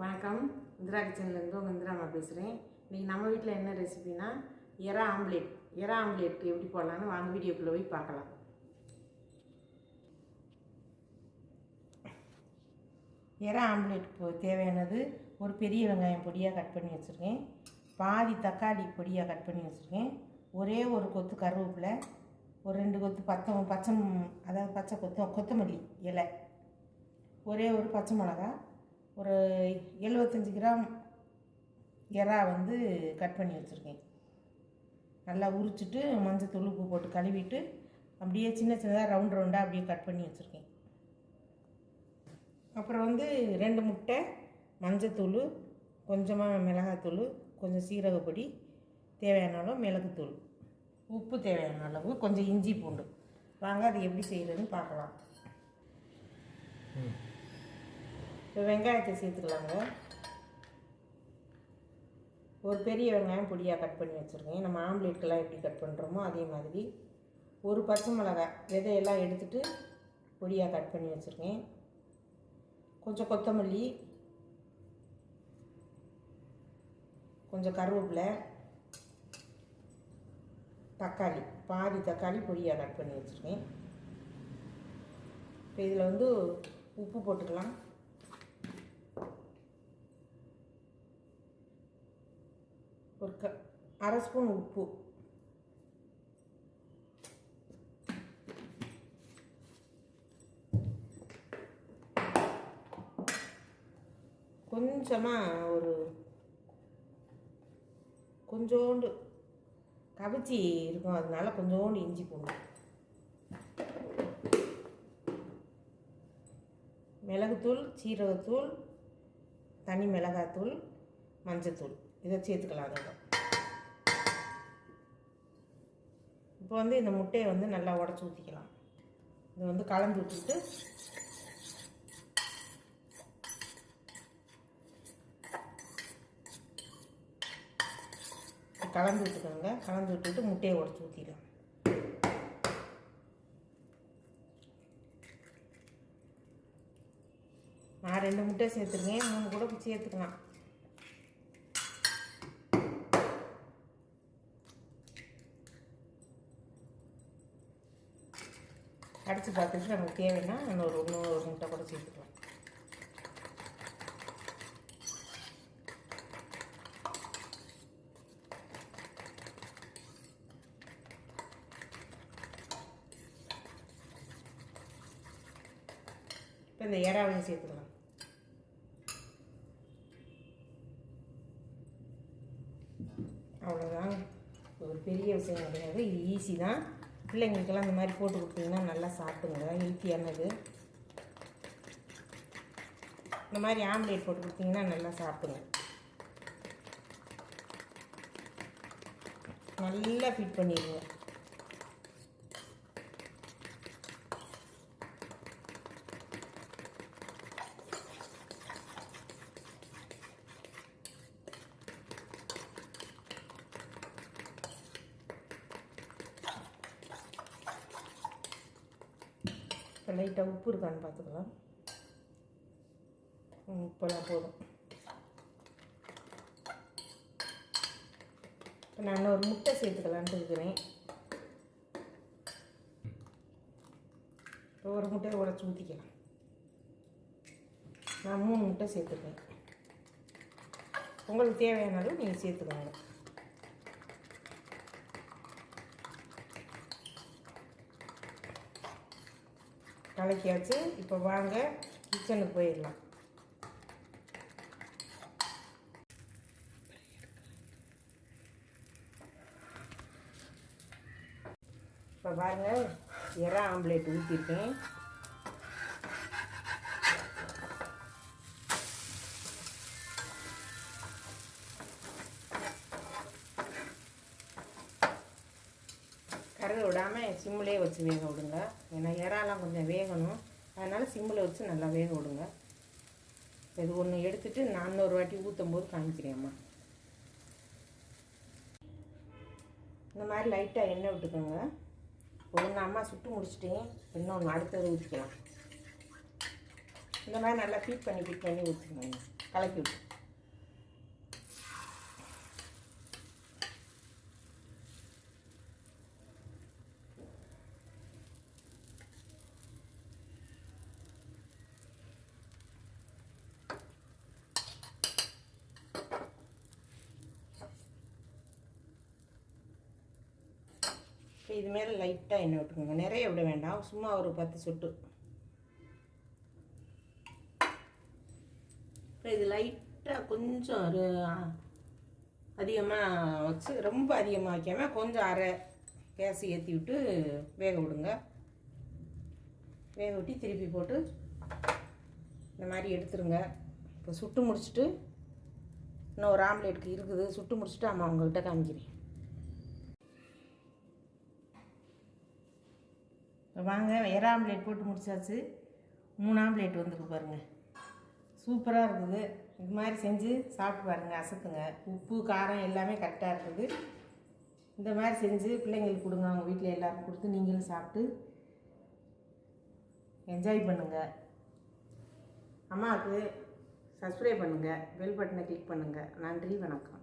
வணக்கம். இந்திரா கிச்சன்லேருந்து உங்கள் இந்திராமா பேசுகிறேன். இன்றைக்கி நம்ம வீட்டில் என்ன ரெசிபினா எறா ஆம்லேட். எறா ஆம்லேட் எப்படி போடலான்னு வாங்க வீடியோக்குள்ளே போய் பார்க்கலாம். எறா ஆம்லேட் தேவையானது ஒரு பெரிய வெங்காயம் பொடியாக கட் பண்ணி வச்சுருக்கேன். பாதி தக்காளி பொடியாக கட் பண்ணி வச்சுருக்கேன். ஒரே ஒரு கொத்து கருவேப்பிலை ஒரு ரெண்டு கொத்து பத்தம் பச்சை அதாவது பச்சை கொத்து கொத்தமல்லி இலை ஒரே ஒரு பச்சை மிளகா ஒரு எழுபத்தஞ்சி கிராம் எறா வந்து கட் பண்ணி வச்சுருக்கேன். நல்லா உரிச்சிட்டு மஞ்சள் உப்பு போட்டு கழுவிட்டு அப்படியே சின்ன சின்னதாக ரவுண்ட் ரவுண்டாக அப்படியே கட் பண்ணி வச்சுருக்கேன். அப்புறம் வந்து ரெண்டு முட்டை மஞ்சத்தூள் கொஞ்சமாக மிளகாத்தூள் கொஞ்சம் சீரகப்பொடி தேவையான அளவு மிளகுத்தூள் உப்பு தேவையான அளவு கொஞ்சம் இஞ்சி பூண்டு. வாங்க அது எப்படி செய்கிறதுன்னு பார்க்கலாம். இப்போ வெங்காயத்தை சேர்த்துக்கலாங்க ஒரு பெரிய வெங்காயம் பொடியாக கட் பண்ணி வச்சுருக்கேன். நம்ம ஆம்லேட்க்கெல்லாம் எப்படி கட் பண்ணுறோமோ அதே மாதிரி ஒரு பச்சை மிளகாய் விதையெல்லாம் எடுத்துகிட்டு பொடியாக கட் பண்ணி வச்சுருக்கேன். கொஞ்சம் கொத்தமல்லி கொஞ்சம் கருவேப்பிலை தக்காளி பாதி தக்காளி பொடியாக கட் பண்ணி வச்சுருக்கேன். இப்போ இதில் வந்து உப்பு போட்டுக்கலாம் ஒரு க அரை ஸ்பூன் உப்பு. கொஞ்சமாக ஒரு கொஞ்சோண்டு கவிச்சி இருக்கும். அதனால கொஞ்சோண்டு இஞ்சி பூண்டு. மிளகுத்தூள் சீரகத்தூள் தனி மிளகாத்தூள் மஞ்சத்தூள். இதை சேர்த்துக்கலாம் அதோட இப்போ வந்து இந்த முட்டையை வந்து நல்லா உடச்சி ஊற்றிக்கலாம் இதை வந்து கலந்து விட்டுட்டு கலந்து விட்டுக்கோங்க. கலந்து விட்டுட்டு முட்டையை உடச்சி ஊற்றிடலாம் நான் ரெண்டு முட்டை சேர்த்துருக்கேன். மூணு கூட சேர்த்துக்கலாம். அடித்து பார்த்துட்டு நமக்கு தேவைன்னா இன்னொரு இன்னொரு ஒரு முட்டை கூட சேர்த்துக்கலாம். இப்போ இந்த இறாவையும் சேர்த்துக்கலாம். அவ்வளோதான் ஒரு பெரிய விஷயம் கிடையாது. இது ஈஸி தான். பிள்ளைங்களுக்கெல்லாம் இந்த மாதிரி போட்டு கொடுத்தீங்கன்னா நல்லா சாப்பிடுங்க. ஹெல்த்தியானது. இந்த மாதிரி ஆம்லேட் போட்டு கொடுத்தீங்கன்னா நல்லா சாப்பிடுங்க. நல்லா ஃபிட் பண்ணிடுங்க. இப்போ லைட்டாக உப்பு இருக்கான்னு பார்த்துக்கலாம். உப்பெல்லாம் போதும். இப்போ நான் ஒரு முட்டை சேர்த்துக்கலான்ட்டு இருக்கிறேன். இப்போ ஒரு முட்டையை உடச்சி ஊற்றிக்கலாம் நான் மூணு முட்டை சேர்த்துருக்கேன் உங்களுக்கு தேவையான அளவு நீங்கள் சேர்த்துக்கோங்க. கலக்கியாச்சு. இப்போ வாங்க கிச்சனுக்கு போயிடலாம். இப்போ பாருங்கள் இறா ஆம்லேட் ஊற்றிருக்கேன் கருக விடாமல் சிம்மிலே வச்சு வேக விடுங்க. ஏன்னா இறாலாம் கொஞ்சம் வேகணும். அதனால் சிம்மில் வச்சு நல்லா வேக விடுங்க. இது ஒன்று எடுத்துட்டு நான் இன்னொரு வாட்டி ஊற்றும் போது காமிக்கிறேம்மா. இந்த மாதிரி லைட்டாக எண்ணெய் விட்டுக்கோங்க. ஒன்று அம்மா சுட்டு முடிச்சிட்டேன். இன்னொன்று அடுத்தது ஊற்றிக்கலாம் இந்த மாதிரி நல்லா ஃபீட் பண்ணி ஃபீட் பண்ணி ஊற்றிக்கோங்க கலக்கி விட்டு இது மேலே லைட்டாக எண்ணெய் விட்டுக்கோங்க. நிறைய விட வேண்டாம். சும்மா ஒரு பத்து சொட்டு. இப்போ இது லைட்டாக கொஞ்சம் ஒரு அதிகமாக வச்சு ரொம்ப அதிகமாக வைக்காமல் கொஞ்சம் அரை கேஸ் ஏற்றி விட்டு வேக விடுங்க. வேக விட்டு திருப்பி போட்டு இந்த மாதிரி எடுத்துருங்க. இப்போ சுட்டு முடிச்சுட்டு இன்னும் ஒரு ஆம்லேட்டுக்கு இருக்குது. சுட்டு முடிச்சுட்டு அம்மா உங்கள்கிட்ட காமிக்கிறேன். வாங்க எறா ஆம்லேட் போட்டு முடிச்சாச்சு. மூணு ஆம்லேட் வந்துருக்கு பாருங்கள் சூப்பராக இருக்குது இது மாதிரி செஞ்சு சாப்பிட்டு பாருங்கள் அசத்துங்க உப்பு காரம் எல்லாமே கரெக்டாக இருக்குது. இந்த மாதிரி செஞ்சு பிள்ளைங்களுக்கு கொடுங்க. அவங்க வீட்டில் எல்லோரும் கொடுத்து நீங்களும் சாப்பிட்டு என்ஜாய் பண்ணுங்கள் அம்மாவுக்கு சப்ஸ்கிரைப் பண்ணுங்கள் பெல் பட்டனை கிளிக் பண்ணுங்கள் நன்றி வணக்கம்.